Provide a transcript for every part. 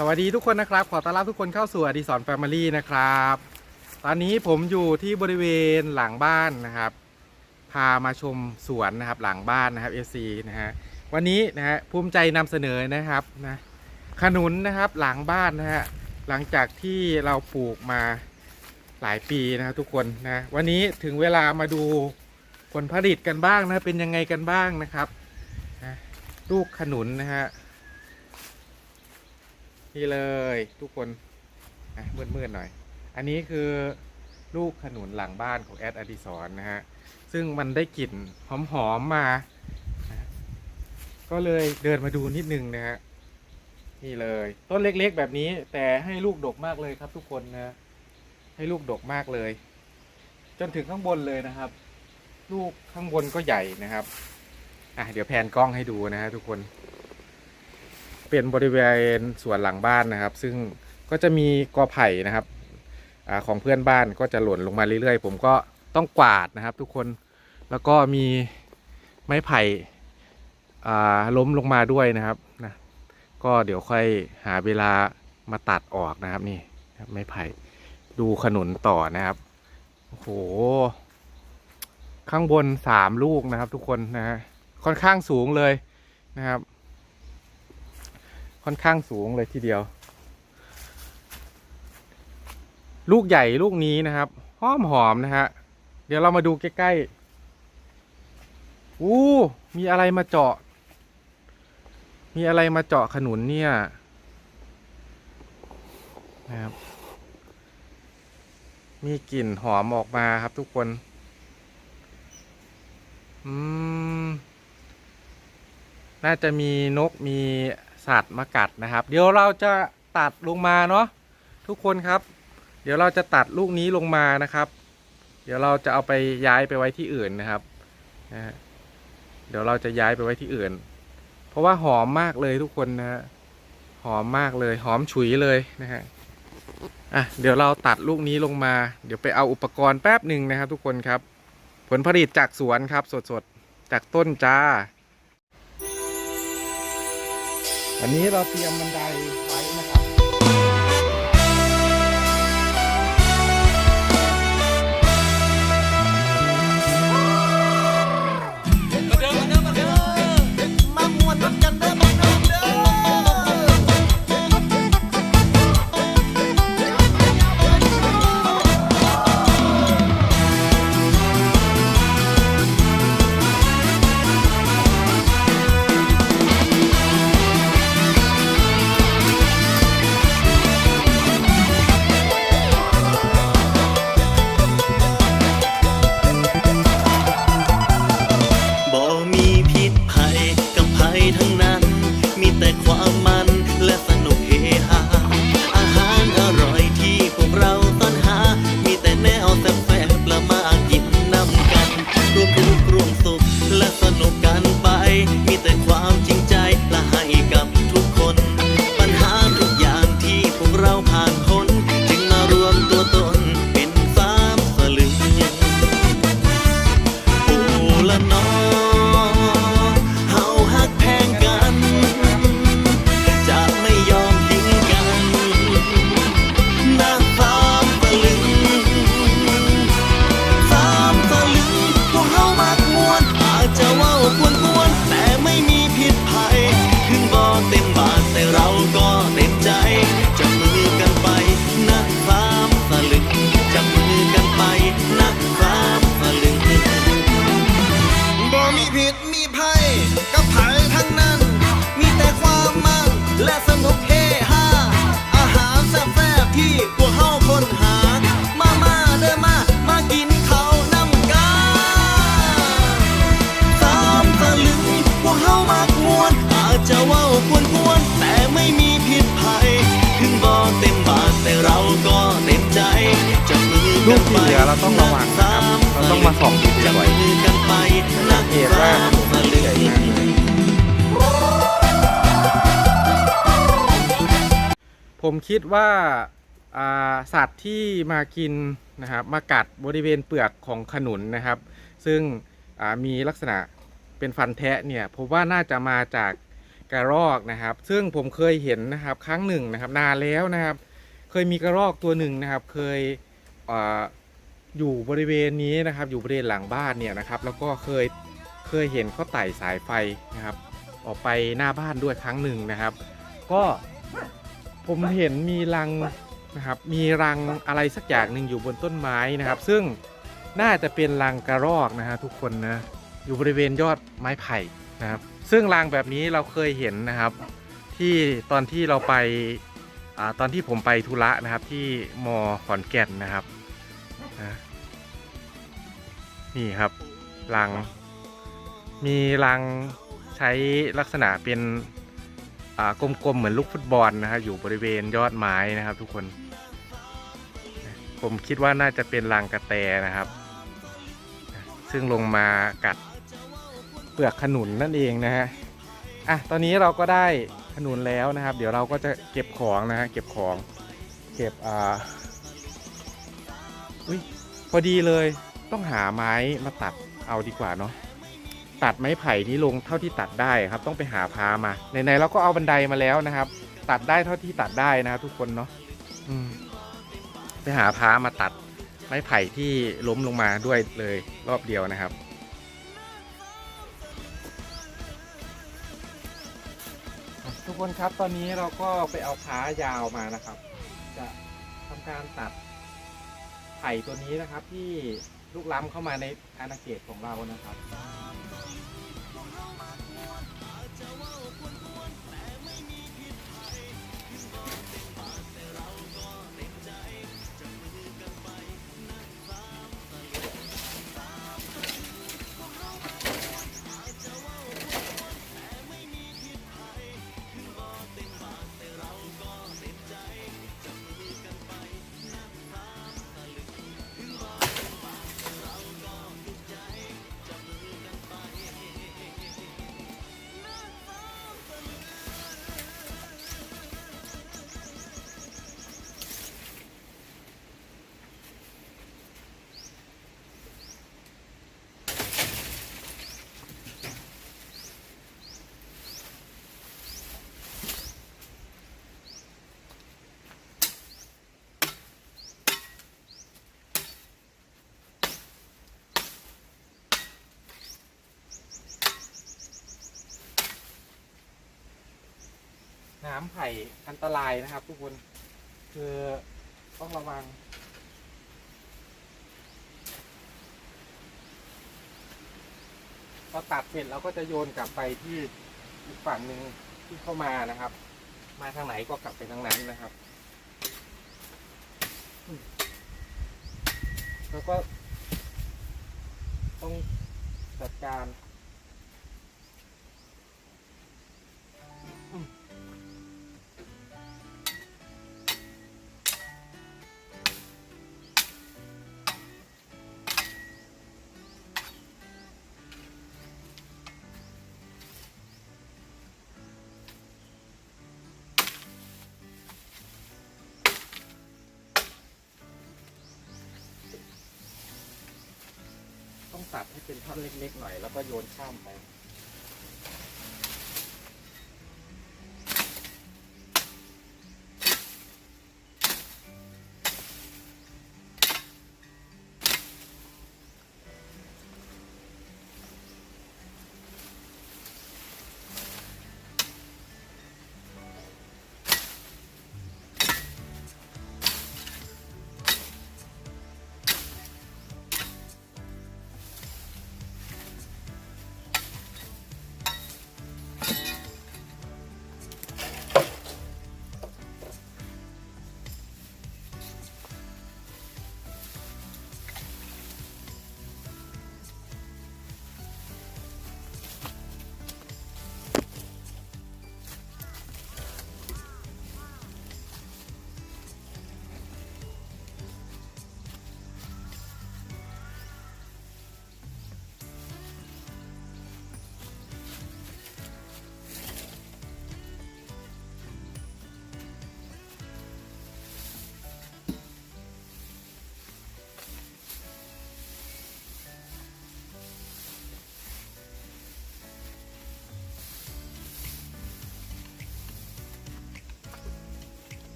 สวัสดีทุกคนนะครับ ขอต้อนรับทุกคนเข้าสู่อดีสรแฟมิลี่นะครับ ตอนนี้ผมอยู่ที่บริเวณหลังบ้านนะครับ พามาชมสวนนะครับหลังบ้านนะครับ FC นะฮะวันนี้นะฮะภูมิใจนำเสนอนะครับนะขนุนนะครับหลังบ้านนะฮะหลังจากที่เราปลูกมาหลายปีนะครับทุกคนนะวันนี้ถึงเวลามาดูผลผลิตกันบ้างนะเป็นยังไงกันบ้างนะครับนะลูกขนุนนะฮะ นี่เลยทุกคนอะมืดๆหน่อย อันนี้คือลูกขนุนหลังบ้านของแอดอดิสรนะฮะ ซึ่งมันได้กลิ่นหอมๆมา ก็เลยเดินมาดูนิดนึงนะฮะ นี่เลย ต้นเล็กๆแบบนี้ แต่ให้ลูกดกมากเลยครับทุกคนนะ ให้ลูกดกมากเลย จนถึงข้างบนเลยนะครับ ลูกข้างบนก็ใหญ่นะครับ อะเดี๋ยวแผนกล้องให้ดูนะฮะทุกคน เป็นบริเวณสวนหลังบ้านนะครับ ซึ่งก็จะมีกอไผ่นะครับอของเพื่อนบ้านก็จะหล่นลงมาเรื่อยๆ ผมก็ต้องกวาดนะครับ ทุกคนแล้วก็มีไม้ไผ่ล้มลงมาด้วยนะครับนะก็เดี๋ยวค่อยหาเวลามาตัดออกนะครับนี่ไม้ไผ่ดูขนุนต่อนะครับโอ้โหข้างบนสามลูกนะครับ ทุกคนนะฮะค่อนข้างสูงเลยนะครับ ค่อนข้างสูงเลยทีเดียว ลูกใหญ่ลูกนี้นะครับหอมหอมนะฮะ เดี๋ยวเรามาดูใกล้ๆอู้มีอะไรมาเจาะ มีอะไรมาเจาะขนุนเนี่ยนะครับ มีกลิ่นหอมออกมาครับทุกคน อืม น่าจะมีนกมี สัตว์มากัดนะครับ เดี๋ยวเราจะตัดลงมาเนาะทุกคนครับ เดี๋ยวเราจะตัดลูกนี้ลงมานะครับ เดี๋ยวเราจะเอาไปย้ายไปไว้ที่อื่นนะครับนะฮะเดี๋ยวเราจะย้ายไปไว้ที่อื่น เพราะว่าหอมมากเลยทุกคนนะฮะหอมมากเลยหอมฉุยเลยนะฮะอะเดี๋ยวเราตัดลูกนี้ลงมา เดี๋ยวไปเอาอุปกรณ์แป๊บหนึ่งนะครับ ทุกคนครับ ผลผลิตจากสวนครับ สดๆจากต้นจ้า อันนี้เราเตรียมบันไดไว้นะครับ ผมคิดว่าาสัตว์ที่มากินนะครับมากัดบริเวณเปลือกของขนุนนะครับ ซึ่งมีลักษณะเป็นฟันแทะเนี่ยผมว่าน่าจะมาจากกระรอกนะครับ ซึ่งผมเคยเห็นนะครับครั้งหนึ่งนะครับนานแล้วนะครับ เคยมีกระรอกตัวหนึ่งนะครับ เคยออยู่บริเวณนี้นะครับ อยู่บริเวณหลังบ้านเนี่ยนะครับ แล้วก็เคยเคยเห็นเขาไต่สายไฟนะครับ ออกไปหน้าบ้านด้วยครั้งหนึ่งนะครับ ก็ ผมเห็นมีรังนะครับมีรังอะไรสักอย่างหนึ่งอยู่บนต้นไม้นะครับ ซึ่งน่าจะเป็นรังกระรอกนะฮะทุกคนนะอยู่บริเวณยอดไม้ไผ่นะครับ ซึ่งรังแบบนี้เราเคยเห็นนะครับ ที่ตอนที่เราไปอตอนที่ผมไปธุระนะครับที่มอขอนแก่นนะครับนะนี่ครับรังมีรังใช้ลักษณะเป็น กลมๆเหมือนลูกฟุตบอลนะครับอยู่บริเวณยอดไม้นะครับ ทุกคน ผมคิดว่าน่าจะเป็นรังกระแตนะครับ ซึ่งลงมากัดเปลือกขนุนนั่นเองนะฮะอะตอนนี้เราก็ได้ขนุนแล้วนะครับ เดี๋ยวเราก็จะเก็บของนะฮะเก็บของเก็บอ่าอุ้ยพอดีเลยต้องหาไม้มาตัดเอาดีกว่าเนาะ ตัดไม้ไผ่นี้ลงเท่าที่ตัดได้ครับ ต้องไปหาพามาไหนๆเราก็เอาบันไดมาแล้วนะครับ ตัดได้เท่าที่ตัดได้นะครับทุกคนเนาะไปหาพามาตัดไม้ไผ่ที่ล้มลงมาด้วยเลยรอบเดียวนะครับทุกคนครับตอนนี้เราก็ไปเอาพ้ายาวมานะครับ จะทำการตัดไผ่ตัวนี้นะครับ ที่ลุกล้ำเข้ามาในอาณาเขตของเรานะครับ น้ำไผ่อันตรายนะครับ ทุกคนคือต้องระวัง พอตัดเสร็จเราก็จะโยนกลับไปที่อีกฝั่งหนึ่งที่เข้ามานะครับ มาทางไหนก็กลับไปทางนั้นนะครับแล้วก็ต้องจัดการ ตัดให้เป็นท่อนเล็กๆหน่อย แล้วก็โยนข้ามไป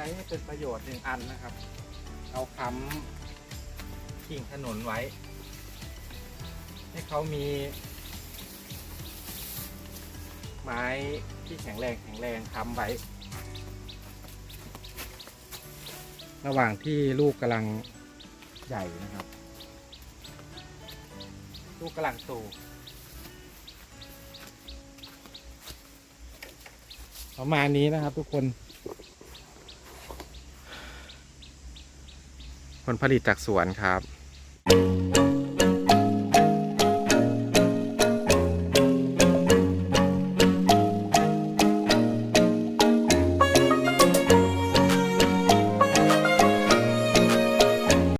ช้ให้เป็นประโยชน์หนึ่งอันนะครับ เอาค้ำกิ่งถนนไว้ ให้เขามี ไม้ที่แข็งแรงแข็งแรงค้ำไว้ ระหว่างที่ลูกกำลังใหญ่นะครับ ลูกกำลังโตประมาณนี้นะครับทุกคน ผลผลิตจากสวนครับ